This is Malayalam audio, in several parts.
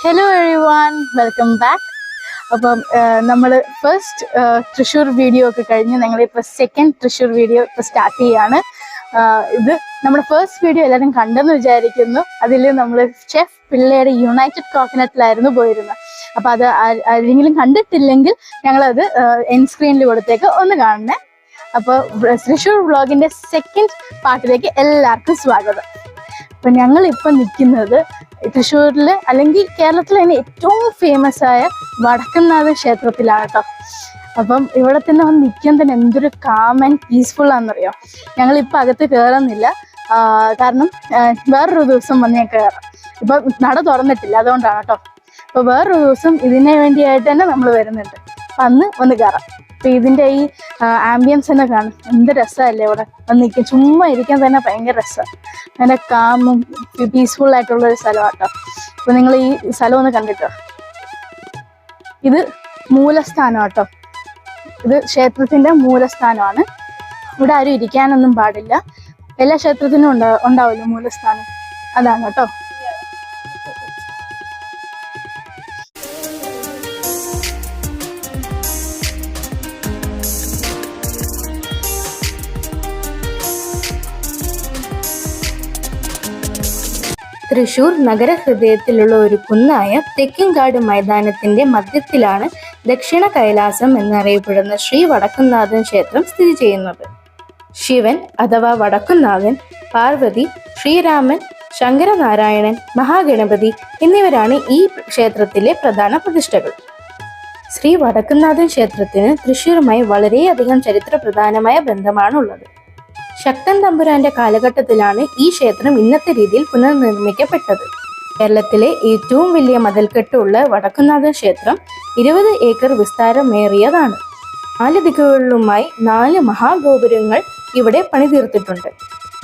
ഹലോ എവറി വെൽക്കം ബാക്ക് അപ്പം നമ്മൾ ഫസ്റ്റ് തൃശ്ശൂർ വീഡിയോ ഒക്കെ കഴിഞ്ഞ് ഞങ്ങളിപ്പോൾ സെക്കൻഡ് തൃശ്ശൂർ വീഡിയോ ഇപ്പോൾ സ്റ്റാർട്ട് ചെയ്യാണ്. ഇത് നമ്മുടെ ഫസ്റ്റ് വീഡിയോ എല്ലാവരും കണ്ടെന്ന് വിചാരിക്കുന്നു. അതിൽ നമ്മൾ ഷെഫ് പിള്ളയുടെ യുണൈറ്റഡ് കോക്കനട്ടിലായിരുന്നു പോയിരുന്നത് അപ്പോൾ അത് ആരെങ്കിലും കണ്ടിട്ടില്ലെങ്കിൽ ഞങ്ങളത് എൻ സ്ക്രീനിൽ കൊടുത്തേക്ക് ഒന്ന് കാണണേ. അപ്പോൾ തൃശ്ശൂർ വ്ളോഗിന്റെ സെക്കൻഡ് പാർട്ടിലേക്ക് എല്ലാവർക്കും സ്വാഗതം. അപ്പൊ ഞങ്ങൾ ഇപ്പൊ നിൽക്കുന്നത് തൃശ്ശൂരിൽ അല്ലെങ്കിൽ കേരളത്തിലെ തന്നെ ഏറ്റവും ഫേമസ് ആയ വടക്കുന്നാഥ ക്ഷേത്രത്തിലാണ് കേട്ടോ അപ്പം ഇവിടെ തന്നെ വന്ന് നിൽക്കാൻ തന്നെ എന്തൊരു കാം ആൻഡ് പീസ്ഫുൾ ആണെന്നറിയോ? ഞങ്ങൾ ഇപ്പൊ അകത്ത് കയറുന്നില്ല കാരണം വേറൊരു ദിവസം വന്ന് ഞാൻ കയറാം ഇപ്പൊ നട തുറന്നിട്ടില്ല അതുകൊണ്ടാണ് കേട്ടോ. അപ്പൊ വേറൊരു ദിവസം ഇതിനെ വേണ്ടിയായിട്ട് തന്നെ നമ്മൾ വരുന്നുണ്ട്. അന്ന് വന്ന് കയറാം അപ്പൊ ഇതിന്റെ ഈ ആംബിയൻസ് തന്നെ കാണും. എന്ത് രസമല്ലേ ഇവിടെ വന്ന് നിൽക്കും ചുമ്മാ ഇരിക്കാൻ തന്നെ ഭയങ്കര രസമാണ് നല്ല കാമും പീസ്ഫുൾ ആയിട്ടുള്ള ഒരു സ്ഥലമാട്ടോ അപ്പൊ നിങ്ങൾ ഈ സ്ഥലം ഒന്ന് കണ്ടിട്ടോ. ഇത് മൂലസ്ഥാനം കേട്ടോ ഇത് ക്ഷേത്രത്തിന്റെ മൂലസ്ഥാനമാണ്. ഇവിടെ ആരും ഇരിക്കാനൊന്നും പാടില്ല. എല്ലാ ക്ഷേത്രത്തിനും ഉണ്ടാ ഉണ്ടാവില്ല മൂലസ്ഥാനം. അതാണ് കേട്ടോ. തൃശൂർ നഗരഹൃദയത്തിലുള്ള ഒരു കുന്നായ തെക്കിൻകാട് മൈതാനത്തിന്റെ മധ്യത്തിലാണ് ദക്ഷിണ കൈലാസം എന്നറിയപ്പെടുന്ന ശ്രീ വടക്കുംനാഥൻ ക്ഷേത്രം സ്ഥിതി ചെയ്യുന്നത്. ശിവൻ അഥവാ വടക്കുംനാഥൻ പാർവതി ശ്രീരാമൻ ശങ്കരനാരായണൻ മഹാഗണപതി എന്നിവരാണ് ഈ ക്ഷേത്രത്തിലെ പ്രധാന പ്രതിഷ്ഠകൾ. ശ്രീ വടക്കുംനാഥൻ ക്ഷേത്രത്തിന് തൃശ്ശൂരുമായി വളരെയധികം ചരിത്ര പ്രധാനമായ ബന്ധമാണുള്ളത്. ശക്തൻ തമ്പുരാന്റെ കാലഘട്ടത്തിലാണ് ഈ ക്ഷേത്രം ഇന്നത്തെ രീതിയിൽ പുനർനിർമ്മിക്കപ്പെട്ടത്. കേരളത്തിലെ ഏറ്റവും വലിയ മതിൽക്കെട്ടുള്ള വടക്കുന്നാഥ ക്ഷേത്രം ഇരുപത് ഏക്കർ വിസ്താരമേറിയതാണ്. നാല് ദിക്കുകളിലുമായി നാല് മഹാഗോപുരങ്ങൾ ഇവിടെ പണിതീർത്തിട്ടുണ്ട്.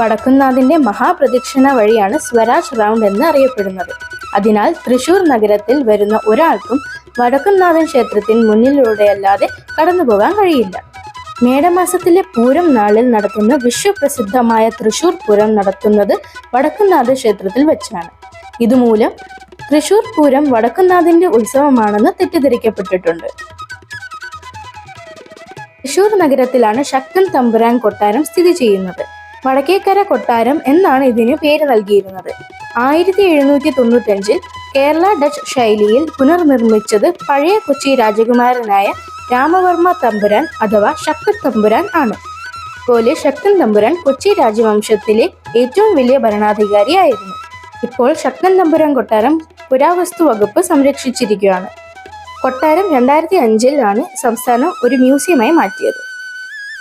വടക്കുന്നാഥിന്റെ മഹാപ്രദക്ഷിണ വഴിയാണ് സ്വരാജ് റൗണ്ട് എന്ന് അറിയപ്പെടുന്നത്. അതിനാൽ തൃശൂർ നഗരത്തിൽ വരുന്ന ഒരാൾക്കും വടക്കുന്നാഥൻ ക്ഷേത്രത്തിന് മുന്നിലൂടെയല്ലാതെ കടന്നു പോകാൻ കഴിയില്ല. മേടമാസത്തിലെ പൂരം നാളിൽ നടത്തുന്ന വിശ്വപ്രസിദ്ധമായ തൃശൂർ പൂരം നടത്തുന്നത് വടക്കുന്നാഥ ക്ഷേത്രത്തിൽ വെച്ചാണ്. ഇതുമൂലം തൃശൂർ പൂരം വടക്കുന്നാഥിന്റെ ഉത്സവമാണെന്ന് തെറ്റിദ്ധരിക്കപ്പെട്ടിട്ടുണ്ട്. തൃശൂർ നഗരത്തിലാണ് ശക്തൻ തമ്പുരാൻ കൊട്ടാരം സ്ഥിതി ചെയ്യുന്നത്. വടക്കേക്കര കൊട്ടാരം എന്നാണ് ഇതിന് പേര് നൽകിയിരുന്നത്. ആയിരത്തി എഴുന്നൂറ്റി തൊണ്ണൂറ്റഞ്ചിൽ കേരള ഡച്ച് ശൈലിയിൽ പുനർനിർമ്മിച്ചത് പഴയ കൊച്ചി രാജകുമാരനായ രാമവർമ്മ തമ്പുരാൻ അഥവാ ശക്തൻ തമ്പുരാൻ ആണ്. പോലെ ശക്തൻ തമ്പുരാൻ കൊച്ചി രാജവംശത്തിലെ ഏറ്റവും വലിയ ഭരണാധികാരിയായിരുന്നു ഇപ്പോൾ ശക്തൻ തമ്പുരാൻ കൊട്ടാരം പുരാവസ്തു വകുപ്പ് സംരക്ഷിച്ചിരിക്കുകയാണ്. കൊട്ടാരം രണ്ടായിരത്തി അഞ്ചിലാണ് സംസ്ഥാനം ഒരു മ്യൂസിയമായി മാറ്റിയത്.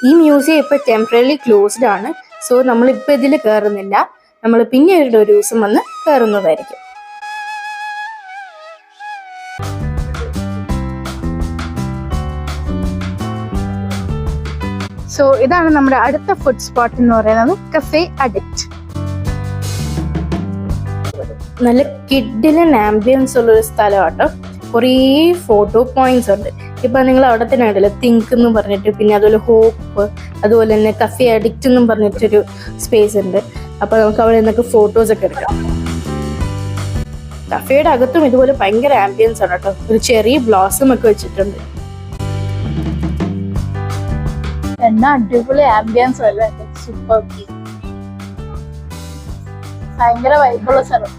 ഈ മ്യൂസിയം ഇപ്പോൾ ടെമ്പററി ക്ലോസ്ഡ് ആണ്. സോ നമ്മൾ ഇപ്പോൾ ഇതിൽ കയറുന്നില്ല നമ്മൾ പിന്നീട് ഒരു ദിവസം വന്ന് കയറുന്നതായിരിക്കും സോ ഇതാണ് നമ്മുടെ അടുത്ത ഫുഡ് സ്പോട്ട് എന്ന് പറയുന്നത് കഫേ അഡിക്റ്റ് നല്ല കിഡിലൻ ആംബിയൻസ് ഉള്ള ഒരു സ്ഥലമാട്ടോ കുറേ ഫോട്ടോ പോയിന്റ്സ് ഉണ്ട്. ഇപ്പൊ നിങ്ങൾ അവിടെ തന്നെ ഉണ്ടല്ലോ തിങ്ക് എന്ന് പറഞ്ഞിട്ട് പിന്നെ അതുപോലെ ഹോപ്പ് അതുപോലെ തന്നെ കഫേ അഡിക്റ്റ് എന്നും പറഞ്ഞിട്ടൊരു സ്പേസ് ഉണ്ട്. അപ്പൊ നമുക്ക് അവിടെ നിന്നൊക്കെ ഫോട്ടോസ് ഒക്കെ എടുക്കാം. കഫേയുടെ അകത്തും ഇതുപോലെ ഭയങ്കര ആംബിയൻസ് ആണ് കേട്ടോ. ഒരു ചെറിയ ബ്ലോസം ഒക്കെ വെച്ചിട്ടുണ്ട്. എന്നാ അടിപൊളി ആംബിയൻസ് അല്ലേ? സൂപ്പർ ഭയങ്കര വൈബുള്ള സ്ഥലം.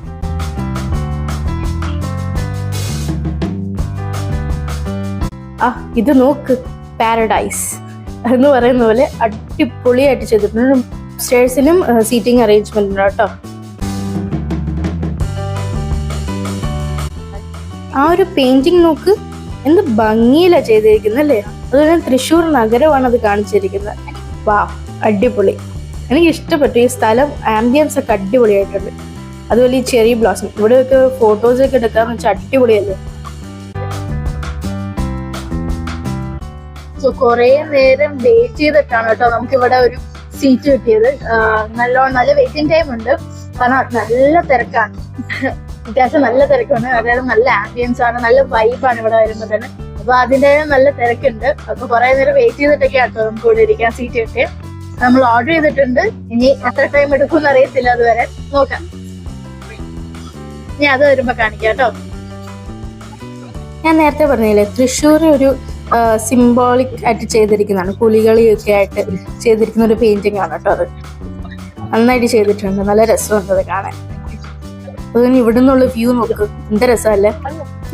ആ ഇത് നോക്ക് പാരഡൈസ് എന്ന് പറയുന്ന പോലെ അടിപൊളിയായിട്ട് ചെയ്തിട്ടുണ്ട്. സ്റ്റേഴ്സിനും സീറ്റിംഗ് അറേഞ്ച്മെന്റ് ഉണ്ട് കേട്ടോ ആ ഒരു പെയിന്റിങ് നോക്ക് എന്ത് ഭംഗിയിലാണ് ചെയ്തിരിക്കുന്നത് അല്ലേ അതുപോലെ തൃശ്ശൂർ നഗരമാണ് അത് കാണിച്ചിരിക്കുന്നത്. വാ അടിപൊളി. എനിക്ക് ഇഷ്ടപ്പെട്ടു ഈ സ്ഥലം ആംബിയൻസ് ഒക്കെ അടിപൊളിയായിട്ടുണ്ട്. അതുപോലെ ഈ ചെറിയ ബ്ലോസം ഇവിടെയൊക്കെ ഫോട്ടോസ് ഒക്കെ എടുക്കാന്ന് വെച്ചാൽ അടിപൊളിയല്ലേ? സോ കുറെ നേരം വെയിറ്റ് ചെയ്തിട്ടാണ് കേട്ടോ നമുക്ക് ഇവിടെ ഒരു സീറ്റ് കിട്ടിയത്. നല്ല നല്ലോണം നല്ല വെയിറ്റിംഗ് ടൈം ഉണ്ട്. കാരണം നല്ല തിരക്കാണ്. അത്യാവശ്യം നല്ല തിരക്കാണ്. അതായത് നല്ല ആംബിയൻസ് ആണ് നല്ല വൈബാണ് ഇവിടെ വരുമ്പോൾ തന്നെ. അപ്പൊ അതിന്റെ നല്ല തിരക്കുണ്ട്. അപ്പൊ കുറെ നേരം വെയിറ്റ് ചെയ്തിട്ടൊക്കെ കേട്ടോ നമുക്ക് ഇവിടെ ഇരിക്കാൻ സീറ്റ് കിട്ടിയ നമ്മൾ ഓർഡർ ചെയ്തിട്ടുണ്ട്. ഇനി എത്ര ടൈം എടുക്കും അറിയത്തില്ല അതുവരെ. നോക്കാം. ഇനി അത് വരുമ്പോ കാണിക്കാം കേട്ടോ. ഞാൻ നേരത്തെ പറഞ്ഞില്ലേ തൃശ്ശൂർ ഒരു സിംബോളിക് ആയിട്ട് ചെയ്തിരിക്കുന്നതാണ്. പുലികളിയൊക്കെ ആയിട്ട് ചെയ്തിരിക്കുന്ന ഒരു പെയിന്റിംഗ് ആണ് കേട്ടോ അത്. നന്നായിട്ട് ചെയ്തിട്ടുണ്ട്. നല്ല രസമുണ്ട് അത് കാണാൻ. അതുകൊണ്ട് ഇവിടെ നിന്നുള്ള വ്യൂ നോക്ക്. എന്ത് രസമല്ലേ?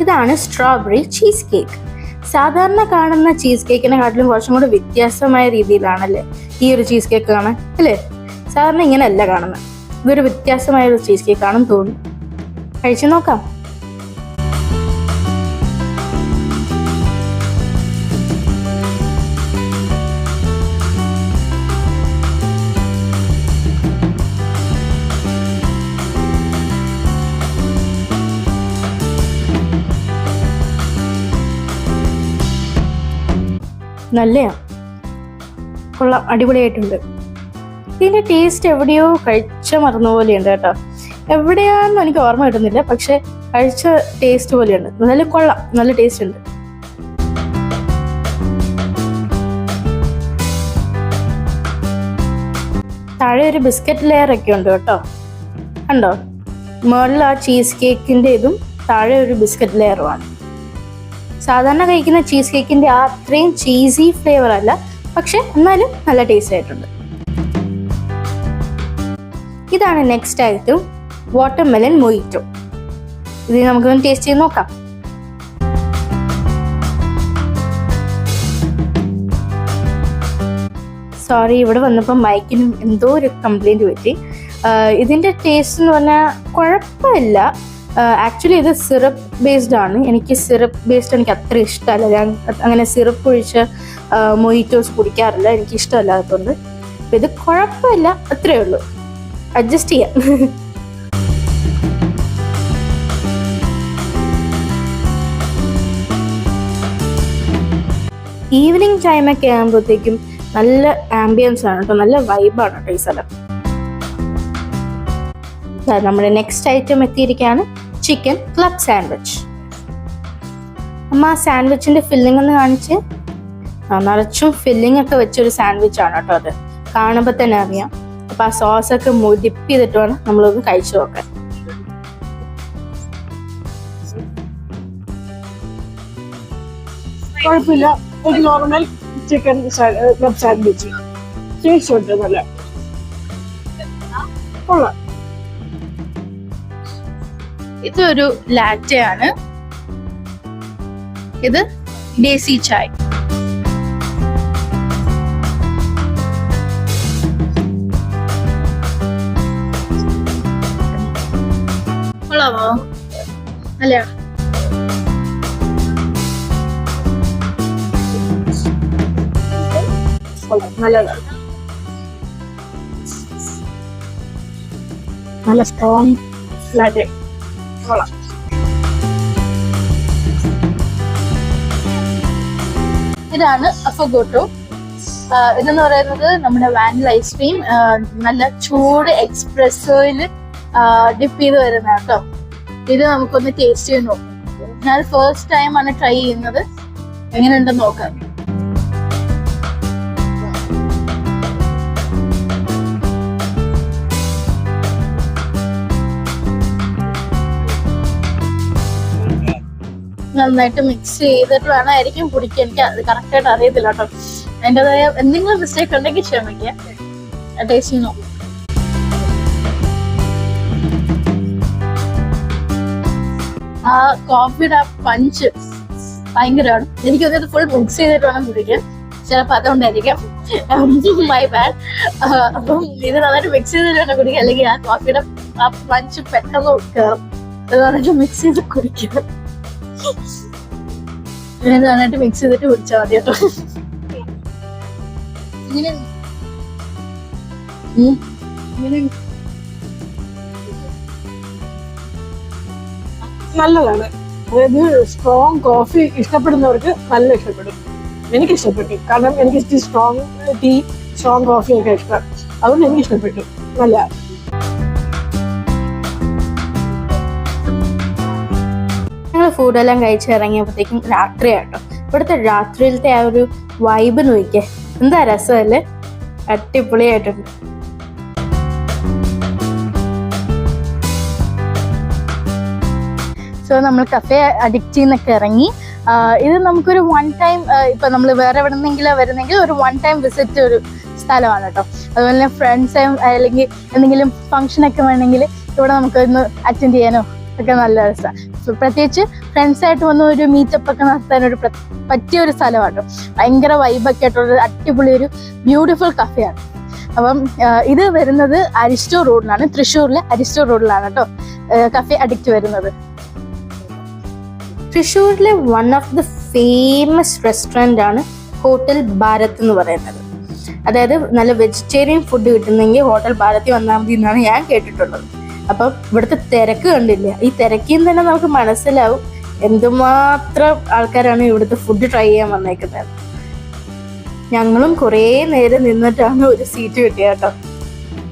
ഇതാണ് സ്ട്രോബെറി ചീസ് കേക്ക് സാധാരണ കാണുന്ന ചീസ് കേക്കിനെ കാട്ടിലും കുറച്ചും കൂടി വ്യത്യാസമായ രീതിയിലാണല്ലേ ഈ ഒരു ചീസ് കേക്ക് കാണാൻ അല്ലേ? സാധാരണ ഇങ്ങനെയല്ല കാണുന്നത് ഇതൊരു വ്യത്യാസമായ ഒരു ചീസ് കേക്ക് ആണെന്ന് തോന്നുന്നു. കഴിച്ചു നോക്കാം. നല്ലയാ. കൊള്ളാം അടിപൊളിയായിട്ടുണ്ട്. ഇതിന്റെ ടേസ്റ്റ് എവിടെയോ കഴിച്ച മറന്ന പോലെയുണ്ട് കേട്ടോ. എവിടെയാണെന്ന് എനിക്ക് ഓർമ്മ കിട്ടുന്നില്ല പക്ഷെ കഴിച്ച ടേസ്റ്റ് പോലെയുണ്ട്. നല്ല കൊള്ളാം നല്ല ടേസ്റ്റ് ഉണ്ട്. താഴെ ഒരു ബിസ്ക്കറ്റ് ലെയർ ഒക്കെ ഉണ്ട് കേട്ടോ. കണ്ടോ? മുകളിൽ ആ ചീസ് കേക്കിന്റെ ഇതും താഴെ ഒരു ബിസ്ക്കറ്റ് ലെയറുമാണ് സാധാരണ കഴിക്കുന്ന ചീസ് കേക്കിന്റെ ആ അത്രയും ചീസി ഫ്ലേവർ അല്ല പക്ഷെ എന്നാലും നല്ല ടേസ്റ്റ് ആയിട്ടുണ്ട്. ഇതാണ് നെക്സ്റ്റ് ഐറ്റം വാട്ടർമെലൻ മൊയ്റ്റോ ഇത് നമുക്കൊന്ന് ടേസ്റ്റ് ചെയ്ത് നോക്കാം. സോറി ഇവിടെ വന്നപ്പോൾ മൈക്കിനും എന്തോ ഒരു കംപ്ലൈന്റ് പറ്റി. ഇതിന്റെ ടേസ്റ്റ് എന്ന് പറഞ്ഞാൽ കുഴപ്പമില്ല. ആക്ച്വലി ഇത് സിറപ്പ് ബേസ്ഡ് ആണ്. എനിക്ക് സിറപ്പ് ബേസ്ഡ് എനിക്ക് അത്ര ഇഷ്ടമല്ല. ഞാൻ അങ്ങനെ സിറപ്പ് ഒഴിച്ച് മൊയ്റ്റോസ് കുടിക്കാറില്ല. എനിക്ക് ഇഷ്ടമല്ലാത്തതുകൊണ്ട്. ഇത് കുഴപ്പമില്ല. അത്രയേ ഉള്ളൂ. അഡ്ജസ്റ്റ് ചെയ്യാം. ഈവനിങ് ടൈമൊക്കെ ആകുമ്പോഴത്തേക്കും നല്ല ആംബിയൻസ് ആണ് കേട്ടോ. നല്ല വൈബാണ് കേട്ടോ ഈ സ്ഥലം. നമ്മുടെ നെക്സ്റ്റ് ഐറ്റം എത്തിയിരിക്കുകയാണ്. ചിക്കൻ ക്ലബ് സാൻഡ്വിച്ച് അമ്മ ആ സാൻഡ്വിച്ചിന്റെ ഫില്ലിംഗ് ഒന്ന് കാണിച്ച്. നിറച്ചും ഫില്ലിംഗ് ഒക്കെ വെച്ചൊരു സാൻഡ്വിച്ച് ആണ് കേട്ടോ അത്. കാണുമ്പോൾ തന്നെ അറിയാം. അപ്പൊ ആ സോസ് ഒക്കെ മുതിപ്പ് ചെയ്തിട്ട് വേണം നമ്മളൊന്ന് കഴിച്ചു നോക്കാൻ. കുഴപ്പമില്ല. ഒരു നോർമൽ ചിക്കൻ സാൻഡ്വിച്ച് ടേസ്റ്റ് ഉണ്ട് നല്ല. കൊള്ളാം. ഇതൊരു ലാറ്റയാണ്. ഇത് ഡേസി ചായ്. കൊള്ളാമോ? അല്ല? നല്ലതാണ്. നല്ല സ്ട്രോങ് ലാറ്റെ. കൊള്ളാം ഇതാണ് അഫഗോട്ടോ ഇതെന്ന് പറയുന്നത് നമ്മുടെ വാനില ഐസ്ക്രീം നല്ല ചൂട് എക്സ്പ്രസ്സോയിൽ ഡിപ്പ് ചെയ്ത് വരുന്ന കേട്ടോ. ഇത് നമുക്കൊന്ന് ടേസ്റ്റ് ചെയ്ത് നോക്കാം. ഞാൻ ഫസ്റ്റ് ടൈം ആണ് ട്രൈ ചെയ്യുന്നത്. എങ്ങനെയുണ്ടെന്ന് നോക്കാം. നന്നായിട്ട് മിക്സ് ചെയ്തിട്ട് വേണമായിരിക്കും കുടിക്കാൻ. എനിക്ക് അത് കറക്റ്റായിട്ട് അറിയത്തില്ല കേട്ടോ. അതിന്റെതായ എന്തെങ്കിലും മിസ്റ്റേക്ക് ഉണ്ടെങ്കിൽ ക്ഷമിക്കുക ടേസ്റ്റ് നോ ആ കോഫിയുടെ ആ പഞ്ച് ഭയങ്കരമാണ്. എനിക്ക് തോന്നിയത് ഫുൾ മിക്സ് ചെയ്തിട്ട് വേണം കുടിക്കാൻ. ചിലപ്പോൾ അതുകൊണ്ടായിരിക്കാം. മൈ ബാഡ് അപ്പം ഇത് നന്നായിട്ട് മിക്സ് ചെയ്തിട്ട് വേണം കുടിക്കുക അല്ലെങ്കിൽ ആ കോഫിയുടെ ആ പഞ്ച് പെട്ടെന്ന് കയറും അത് നന്നായിട്ട് മിക്സ് ചെയ്ത് കുടിക്കുക നന്നായിട്ട് മിക്സ് ചെയ്തിട്ട് കുടിച്ചാൽ മതി കേട്ടോ. നല്ലതാണ്. അതായത് സ്ട്രോങ് കോഫി ഇഷ്ടപ്പെടുന്നവർക്ക് നല്ല ഇഷ്ടപ്പെടും. എനിക്ക് ഇഷ്ടപ്പെട്ടു കാരണം എനിക്ക് സ്ട്രോങ് ടീ സ്ട്രോങ് കോഫി ഒക്കെ ഇഷ്ടം. അതുകൊണ്ട് എനിക്ക് ഇഷ്ടപ്പെട്ടു നല്ല ഫുഡെല്ലാം കഴിച്ച് ഇറങ്ങിയപ്പോഴത്തേക്കും രാത്രിയാട്ടോ. ഇവിടുത്തെ രാത്രിയിലത്തെ ആ ഒരു വൈബ് നോക്കിയേ. എന്താ രസമല്ലേ അടിപൊളിയായിട്ടുണ്ട്. സോ നമ്മൾ കഫേ അഡിക്റ്റിൽ നിന്നൊക്കെ ഇറങ്ങി. ഇത് നമുക്കൊരു വൺ ടൈം ഇപ്പം നമ്മൾ വേറെ എവിടെന്നെങ്കിലും വരുന്നെങ്കിൽ ഒരു വൺ ടൈം വിസിറ്റ് ഒരു സ്ഥലമാണ് കേട്ടോ അതുപോലെ തന്നെ ഫ്രണ്ട്സ് അല്ലെങ്കിൽ എന്തെങ്കിലും ഫംഗ്ഷനൊക്കെ വേണമെങ്കിൽ ഇവിടെ നമുക്കൊന്ന് അറ്റൻഡ് ചെയ്യാനോ ഒക്കെ നല്ല രസമാണ് പ്രത്യേകിച്ച് ഫ്രണ്ട്സായിട്ട് വന്ന് ഒരു മീറ്റപ്പ് ഒക്കെ നടത്താൻ ഒരു പറ്റിയ ഒരു സ്ഥലമാണ് ഭയങ്കര വൈബൊക്കെ ആയിട്ടുള്ള അടിപൊളി ഒരു ബ്യൂട്ടിഫുൾ കഫേയാണ് അപ്പം ഇത് വരുന്നത് അരിസ്റ്റോ റോഡിലാണ് തൃശ്ശൂരിലെ അരിസ്റ്റോ റോഡിലാണ് കേട്ടോ കഫേ അഡിക്റ്റ് വരുന്നത്. തൃശ്ശൂരിലെ one of the famous restaurant ആണ് ഹോട്ടൽ ഭാരത് എന്ന് പറയുന്നത്. അതായത് നല്ല വെജിറ്റേറിയൻ ഫുഡ് കിട്ടുന്നെങ്കിൽ ഹോട്ടൽ ഭാരത് വന്നാൽ മതി എന്നാണ് ഞാൻ കേട്ടിട്ടുള്ളത്. അപ്പം ഇവിടുത്തെ തിരക്ക് കണ്ടില്ല? ഈ തിരക്കിൽ തന്നെ നമുക്ക് മനസ്സിലാവും എന്തുമാത്രം ആൾക്കാരാണ് ഇവിടുത്തെ ഫുഡ് ട്രൈ ചെയ്യാൻ വന്നേക്കുന്നത്. ഞങ്ങളും കുറേ നേരം നിന്നിട്ടാണ് ഒരു സീറ്റ് കിട്ടിയത് കേട്ടോ.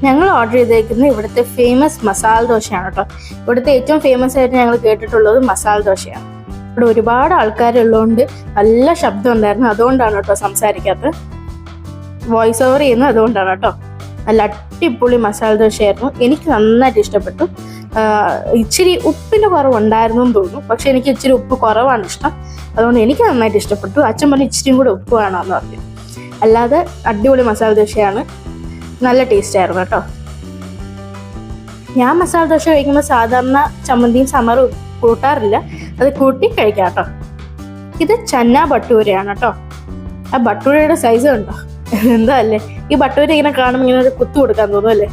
ഞങ്ങൾ ഓർഡർ ചെയ്തേക്കുന്നത് ഇവിടുത്തെ ഫേമസ് മസാല ദോശയാണ് കേട്ടോ. ഇവിടുത്തെ ഏറ്റവും ഫേമസ് ആയിട്ട് ഞങ്ങൾ കേട്ടിട്ടുള്ളത് മസാല ദോശയാണ്. ഇവിടെ ഒരുപാട് ആൾക്കാരുള്ളതുകൊണ്ട് നല്ല ശബ്ദം ഉണ്ടായിരുന്നു. അതുകൊണ്ടാണ് കേട്ടോ സംസാരിക്കാത്തത്. വോയിസ് ഓവർ ചെയ്യുന്നത് അതുകൊണ്ടാണ് കേട്ടോ. നല്ല അടിപൊളി മസാല ദോശയായിരുന്നു. എനിക്ക് നന്നായിട്ട് ഇഷ്ടപ്പെട്ടു. ഇച്ചിരി ഉപ്പിന്റെ കുറവുണ്ടായിരുന്നു എന്ന് തോന്നുന്നു. പക്ഷെ എനിക്ക് ഇച്ചിരി ഉപ്പ് കുറവാണ് ഇഷ്ടം. അതുകൊണ്ട് എനിക്ക് നന്നായിട്ട് ഇഷ്ടപ്പെട്ടു. അച്ഛൻ പറഞ്ഞു ഇച്ചിരിയും കൂടെ ഉപ്പ് വേണമെന്ന് പറഞ്ഞു. അല്ലാതെ അടിപൊളി മസാല ദോശയാണ്. നല്ല ടേസ്റ്റ് ആയിരുന്നു കേട്ടോ. ഞാൻ മസാല ദോശ കഴിക്കുമ്പോൾ സാധാരണ ചമ്മന്തിയും സമറും കൂട്ടാറില്ല. അത് കൂട്ടി കഴിക്കാം കേട്ടോ. ഇത് ചന്ന ബട്ടൂരയാണ് കേട്ടോ. ആ ബട്ടൂരയുടെ സൈസ് കണ്ടോ? എന്താ അല്ലേ? ഈ ബട്ടൂര് ഇങ്ങനെ കാണുമ്പോൾ ഇങ്ങനെ ഒരു കുത്തു കൊടുക്കാൻ തോന്നും അല്ലേ?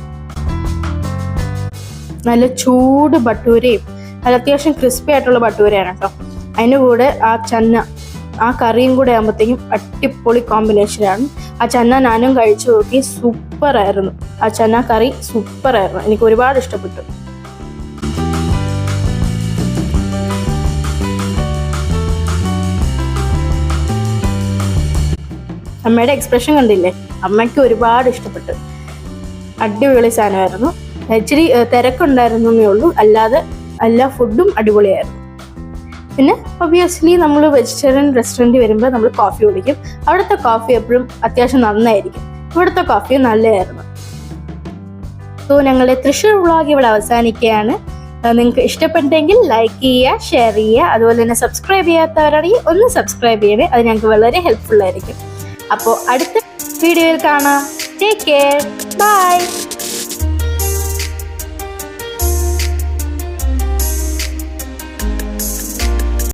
നല്ല ചൂട് ബട്ടൂരയും നല്ല അത്യാവശ്യം ക്രിസ്പി ആയിട്ടുള്ള ബട്ടൂരയാണ് കേട്ടോ. അതിന്റെ കൂടെ ആ ചന്ന ആ കറിയും കൂടെ ആകുമ്പോഴത്തേക്കും അടിപൊളി കോമ്പിനേഷനാണ് ആ ചന്ന ഞാനും കഴിച്ചു നോക്കി സൂപ്പർ ആയിരുന്നു. ആ ചന്ന കറി സൂപ്പർ ആയിരുന്നു. എനിക്ക് ഒരുപാട് ഇഷ്ടപ്പെട്ടു. അമ്മയുടെ എക്സ്പ്രഷൻ കണ്ടില്ലേ? അമ്മയ്ക്ക് ഒരുപാട് ഇഷ്ടപ്പെട്ടു. അടിപൊളി സാധനമായിരുന്നു. ഇച്ചിരി തിരക്കുണ്ടായിരുന്നേ ഉള്ളൂ. അല്ലാതെ എല്ലാ ഫുഡും അടിപൊളിയായിരുന്നു. പിന്നെ ഒബിയസ്ലി നമ്മൾ വെജിറ്റേറിയൻ റെസ്റ്റോറന്റ് വരുമ്പോൾ നമ്മൾ കോഫി കുടിക്കും. അവിടുത്തെ കോഫി എപ്പോഴും അത്യാവശ്യം നന്നായിരിക്കും. ഇവിടുത്തെ കോഫി നല്ലതായിരുന്നു. സോ ഞങ്ങളുടെ തൃശ്ശൂർ വ്ളോഗ് ഇവിടെ അവസാനിക്കുകയാണ്. നിങ്ങൾക്ക് ഇഷ്ടപ്പെട്ടെങ്കിൽ ലൈക്ക് ചെയ്യുക ഷെയർ ചെയ്യുക. അതുപോലെ തന്നെ സബ്സ്ക്രൈബ് ചെയ്യാത്തവരാണെങ്കിൽ ഒന്ന് സബ്സ്ക്രൈബ് ചെയ്യണേ. അത് ഞങ്ങൾക്ക് വളരെ ഹെൽപ്ഫുൾ ആയിരിക്കും. അപ്പോൾ അടുത്ത വീഡിയോയിൽ കാണാം. Take care bye